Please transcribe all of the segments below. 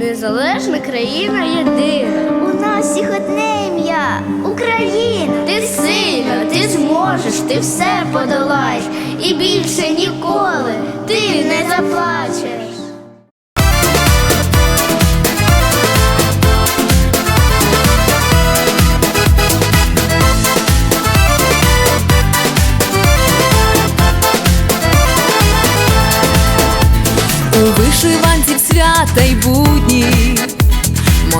незалежна країна єдина. У нас всіх одне ім'я Україна. Ти сильна, ти зможеш, ти все подолаєш, і більше ніколи ти не заплачеш. У вишиванці свята й будні,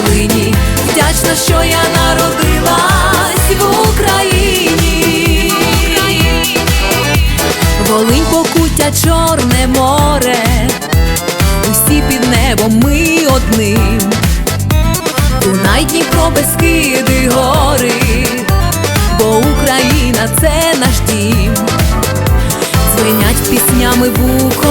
пташка. Вдячна, що я народилась в Україні. Волинь покуття, Чорне море, усі під небом ми одним. Дунай, Дніпро, Бескиди, гори, бо Україна це наш дім. Дзвенять піснями буковинці,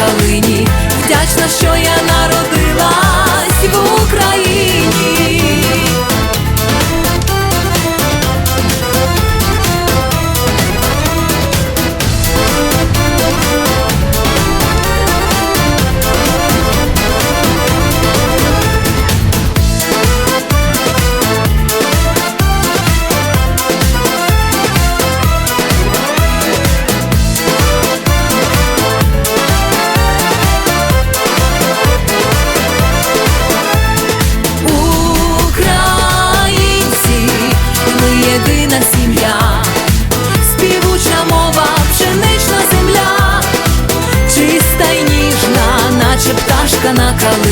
калині.